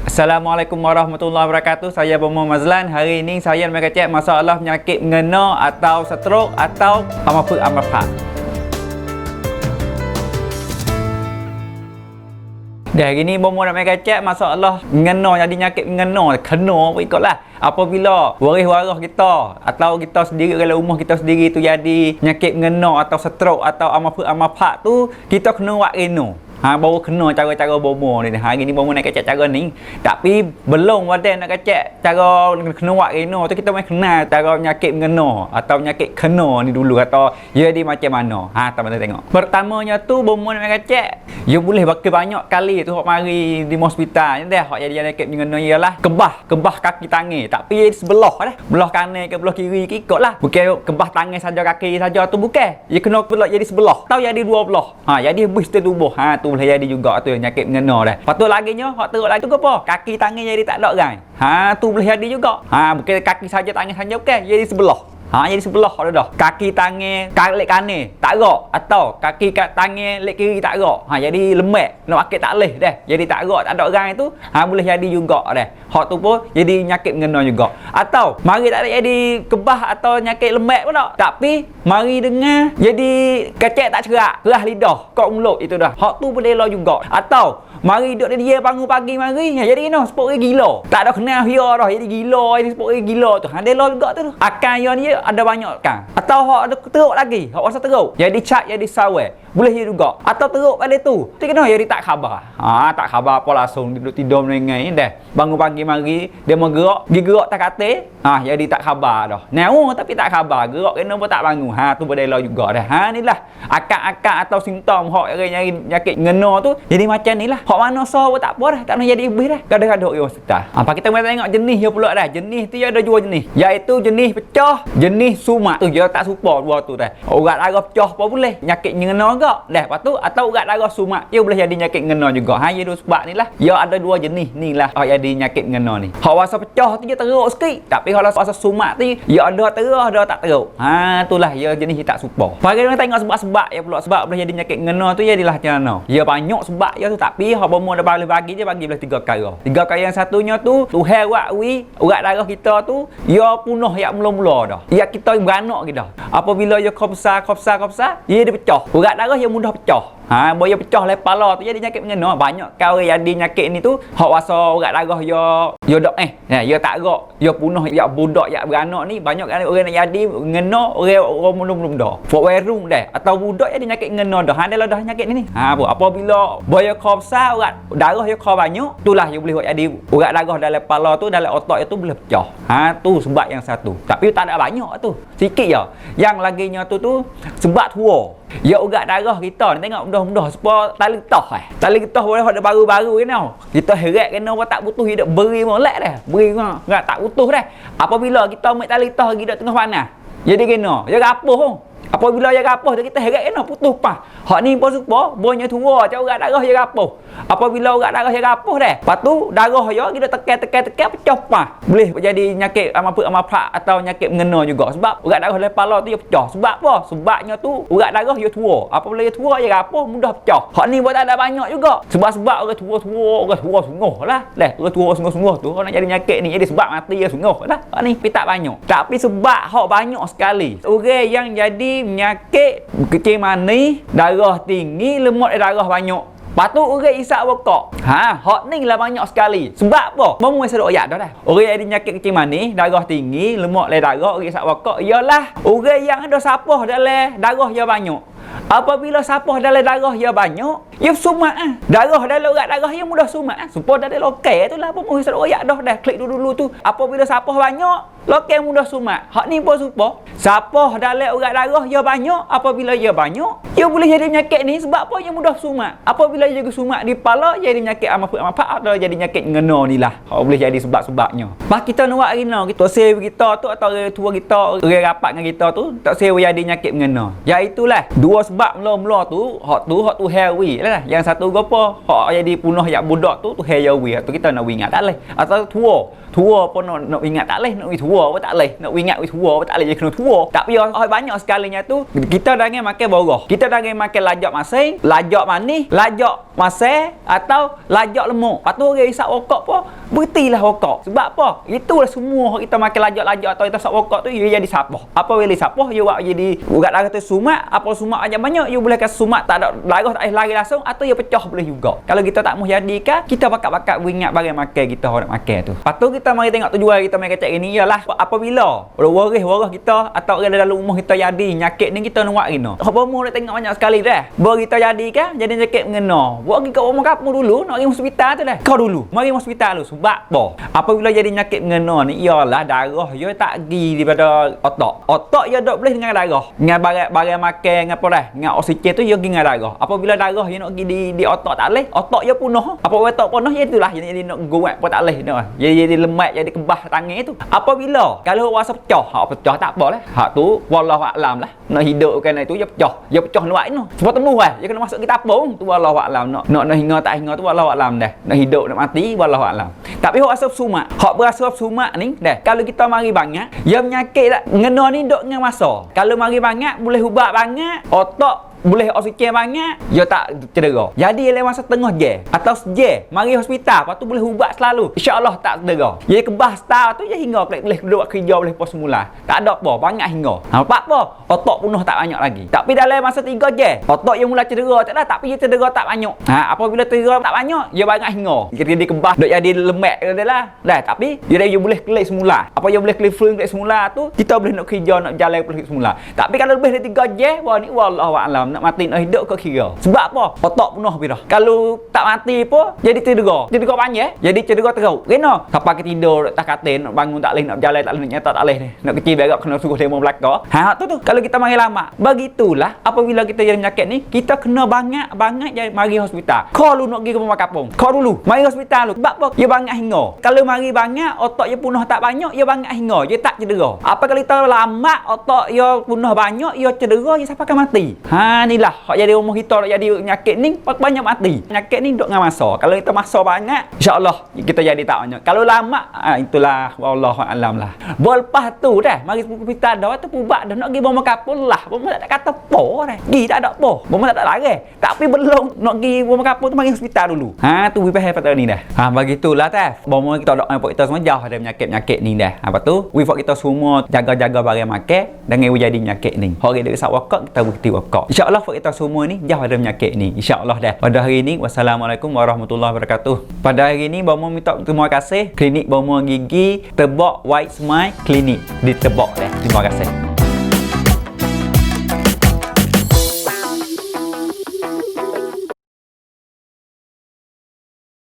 Assalamualaikum warahmatullahi wabarakatuh. Saya Bomo Mazlan. Hari ini saya nak cek masalah penyakit mengena atau stroke atau apa amapa. Dah hari ni Bomo nak cek masalah mengena jadi penyakit mengena, kena apa ikutlah. Apabila waris-waris kita atau kita sendiri dalam rumah kita sendiri tu jadi penyakit mengena atau stroke atau amapa amapa tu kita kena buat reno. Ha baru kena cara-cara bomo ni. Hari ni bomo nak kacak cara ni. Tapi belum ada nak kacak cara kena buat reno tu kita mai kenal cara penyakit mengena atau penyakit kena ni dulu atau dia di macam mana. Ha tak mana tengok. Pertamanya tu bomo nak kacak dia boleh pakai banyak kali tu hok mari di hospital ni dah hok jadi penyakit mengena ialah kebah, kebah kaki tangan. Tapi sebelah dah. Belah kanan ke belah kiri ke ikutlah. Bukan kebah tangan saja kaki saja tu bukan. Dia kena pula jadi sebelah. Tahu jadi dua belah. Ha jadi habis tu tubuh. Ha tu boleh jadi juga tu penyakit mengena dah. Lepas tu lagi nya hak teruk lagi tu apa? Kaki tangan jadi tak ada kan. Ha tu boleh jadi juga. Ha bukan kaki saja tangan saja bukan, jadi sebelah. Ha jadi sebelah dah dah. Kaki tangan kaki kanan tak gerak atau kaki kat tangan lek kiri tak gerak. Ha jadi lemak, nak pakai tak leh dah. Jadi tak gerak tak ada orang tu, ha boleh jadi juga dah. Hak tu pun jadi penyakit mengena juga. Atau mari tak ada jadi kebah atau penyakit lemak pun tak. Tapi mari dengar jadi kecek tak cerak, kerah lidah, kok mulut itu dah. Hak tu boleh elok juga. Atau Mari duduk dia bangun pagi mari. Ya, jadi kena sepuluh gila. Tak ada kenal dia dah. Jadi gila ini sepuluh gila tu. Ha dia juga tu. Akan yang dia ada banyak kan. Atau hak ada teruk lagi. Hak rasa teruk. Jadi cat jadi sawe. Boleh dia juga. Atau teruk pada tu. Tu kena jadi tak khabar. Ha tak khabar apa langsung duduk tidur melengai dah. Bangun pagi mari dia mau gerak, dia gerak tak kata. Ha jadi tak khabar dah. Nyawa tapi tak khabar. Gerak kena pun tak bangun. Ha tu boleh juga dah. Ha inilah akak-akak atau simptom hak nyari penyakit ngena tu. Jadi macam ni lah. Hak mana sah pun tak apa dah. Tak nak jadi iblis dah. Kadang-kadang dia hospital. Apa kita mari tengok jenis dia pula dah. Jenis tu dia ada dua jenis. Iaitu jenis pecah, jenis sumak. Tu dia tak supa dua tu dah. Urat darah pecah apa boleh. Penyakit ngena juga. Dah, lepas tu atau urat darah sumak. Dia boleh jadi penyakit ngena juga. Ha, dia dua sebab ni lah. Dia ada dua jenis ni lah. Hak jadi penyakit ngena ni. Hak rasa pecah tu dia teruk sikit. Tapi kalau rasa sumak tu, dia ada teruk, ada tak teruk. Ha, itulah dia jenis dia tak supa. Pagi kita tengok sebab-sebab ya pula. Sebab boleh jadi penyakit ngena tu, jadilah macam mana. Dia banyak sebab dia tu. Tapi hak bomo dah boleh bagi je bagi belah tiga perkara. Tiga perkara yang satunya tu Tuhan buat wi urat darah kita tu ia punah yak mula-mula dah. Ya kita beranak kita. Apabila ia kau besar kau besar kau besar, ia dia pecah. Urat darah ก็ยังมุนทอบจ่ Ha, boya pecah le pala tu jadi penyakit mengena. Banyak kau yang ada penyakit ni tu hak rasa urat darah ya ya dok eh. Ya, ya tak gerak. Ya punah ya budak ya beranak ni banyak kan orang yang jadi mengena orang orang belum-belum dah. Fok werung dah atau budak jadi penyakit mengena dah. Ha adalah dah penyakit ni ni. Ha apa apabila boya kau besar urat darah dia kau banyak, itulah yang boleh jadi urat darah dalam kepala tu dalam otak itu boleh pecah. Ha tu sebab yang satu. Tapi tak ada banyak tu. Sikit je. Yang laginya tu tu sebab tua. Ya urat darah kita ni tengok mudah-mudah supaya tali getah eh. Tali getah boleh ada baru-baru tau. Kita heret kena apa tak butuh hidup beri molek dah. Beri ngah tak butuh dah. Apabila kita ambil tali getah hidup tengah panas. Jadi kena. Ya rapuh pun. Apabila ya rapuh kita heret kena putus pas. Hak ni pun supa, bonya tua, cak urat darah ya rapuh. Apabila urat darah ya rapuh dah. Lepas tu darah ya kita tekan-tekan-tekan pecah pas. Boleh jadi penyakit amapa amapa atau penyakit mengena juga. Sebab urat darah dalam kepala tu dia pecah. Sebab apa? Sebabnya tu urat darah dia tua. Apabila dia tua ya rapuh mudah pecah. Hak ni buat ada banyak juga. Sebab-sebab orang tua-tua, orang tua sungguh lah. Lah, orang tua sungguh-sungguh tu kalau nak jadi penyakit ni jadi sebab mati ya sungguh lah. Hak ni tak banyak. Tapi sebab hak banyak sekali. Orang yang jadi penyakit kecil mani, darah tinggi, lemak darah banyak. Lepas tu orang isap bokok. Ha, hak ni lah banyak sekali. Sebab apa? Mau sedok ayat dah dah. Orang yang ada penyakit kecil mani, darah tinggi, lemak le darah, orang isap bokok ialah orang yang ada sapah dalam darah yang banyak. Apabila sapah dalam darah yang banyak, ia sumak ah. Darah dalam urat darah yang mudah sumak ah. Supaya dalam lokal tu lah apa mau sedok ayat dah dah klik dulu-dulu tu. Apabila sapah banyak, lokal mudah sumak. Hak ni pun supa. Sapah dalam urat darah yang banyak, apabila ia banyak, ia boleh jadi penyakit ni sebab apa yang mudah sumak. Apabila ia jadi sumak di kepala, jadi penyakit amapa-amapa atau jadi penyakit ngena ni lah. Hak boleh jadi sebab-sebabnya. Pas kita nak buat rina, kita save kita tu atau orang tua kita, orang rapat dengan kita tu, tak save jadi penyakit ngena. Iaitulah dua sebab mula-mula tu, hak tu hak tu hewi. Lah. Yang satu gopo, hak jadi punah yak budak tu tu hayawi tu kita nak ingat tak leh. Atau tua tua pun nak, nak ingat tak leh nak tua pun tak leh nak ingat tua pun tak leh kena tua. Tapi oh, banyak sekalinya tu kita dah makan borah kita dah makan lajak masing lajak manis lajak masih atau lajak lemuk. Lepas tu orang isap rokok pun berhentilah rokok. Sebab apa? Itulah semua kita makan lajak-lajak atau kita isap rokok tu ia jadi sapah apa boleh sapah ia buat jadi urat darah tu sumat apa sumat banyak banyak ia boleh kasi sumat tak ada darah tak lari langsung atau ia pecah boleh juga. Kalau kita tak mau jadikan kita bakat-bakat ingat barang makan kita nak makan tu. Lepas tu kita mari tengok tujuan kita main kacak ini. Ialah apabila waris-waris kita atau orang dalam rumah kita jadi nyakit ni kita nak gino. Apa mau nak tengok banyak sekali dah. Baru kita jadi kan jadi nyakit mengena. Buat pergi kat rumah kamu dulu nak pergi hospital tu dah. Kau dulu. Mari hospital dulu sebab apa? Apabila jadi nyakit mengena ni ialah darah dia tak pergi daripada otak. Otak dia dok boleh dengan darah. Dengan barang-barang makan dengan apa dah. Dengan oksigen tu dia pergi dengan darah. Apabila darah dia nak pergi di, di otak tak leh, otak dia punah. Apa otak punah ya itulah jadi nak guat pun tak leh. Jadi jadi lemak jadi kebah tangan tu. Apabila kalau rasa pecah, hak pecah tak apa lah. Hak tu wallahu alam lah. Nak hidupkan itu dia pecah. Dia pecah luar tu. Sebab temu lah. Dia kena masuk kita pun. Tu wallahu alam. Nak nak nak hingga tak hingga tu wallahu alam dah. Nak hidup nak mati wallahu alam. Tapi hak asap sumat. Hak berasa sumat ni dah. Kalau kita mari banyak, dia menyakit tak ngena ni dok dengan masa. Kalau mari banyak boleh ubat banyak, otak boleh oksigen banyak dia tak cedera. Jadi dalam masa tengah je. Atau je. Mari hospital. Lepas tu boleh ubat selalu. insyaAllah tak cedera. Jadi kebah star tu je hingga boleh, boleh duduk kerja boleh pos semula. Tak ada apa. Banyak hingga. Ha, apa apa? Otak penuh tak banyak lagi. Tapi dalam masa tiga je. Otak yang mula cedera. Tak ada. Tapi dia cedera tak banyak. Ha, apabila cedera tak banyak dia banyak hingga. Jadi dia kebah duk jadi lemak dia lah. Dah. Tapi dia, dia boleh klik semula. Apa yang boleh klik semula tu kita boleh nak kerja nak jalan semula. Tapi kalau lebih dari tiga je wah ni wallahualam nak mati nak hidup kau kira. Sebab apa? Otak penuh pira. Kalau tak mati pun jadi cedera. Cedera panjang jadi cedera teruk. Kena. Siapa ke tidur tak katin nak bangun tak boleh nak berjalan tak boleh nak nyata tak boleh nak kecil berak kena suruh demo belakang. Ha tu tu. Kalau kita mari lama begitulah apabila kita jadi penyakit ni kita kena banyak banyak jadi mari hospital. Kau lu nak pergi ke rumah kampung kau dulu. Mari hospital lu sebab apa? Dia banyak hingga. Kalau mari banyak otak dia penuh tak banyak dia banyak hingga. Dia tak cedera. Apa kalau kita lama otak dia penuh banyak dia cedera dia sampai mati? Ha inilah hak jadi umur kita nak jadi penyakit ni banyak mati. Penyakit ni duk dengan masa. Kalau kita masa banyak insyaallah kita jadi tak banyak. Kalau lama ha, itulah wallahu alam lah. Lepas tu dah mari kita dah tu pubat dah. Nak pergi bomba kapul lah. Bomba tak kata po dah. Pergi tak ada po. Bomba tak ada lagi tapi belum nak pergi bomba kapul tu mari hospital dulu. Ha tu we pahal patut ni dah. Ha begitulah tah bomba kita dok dengan kita semua jauh dari penyakit-penyakit ni dah. Apa tu? We kita semua jaga-jaga barang makan dengan jadi penyakit ni. Hari dia wakak kita bukti wakak insyaallah kita semua ni jauh dari penyakit ni. insyaAllah dah. Pada hari ni wassalamualaikum warahmatullahi wabarakatuh. Pada hari ni Bomo minta terima kasih. Klinik Bomo Gigi Tebak White Smile Klinik di Tebak dah. Terima kasih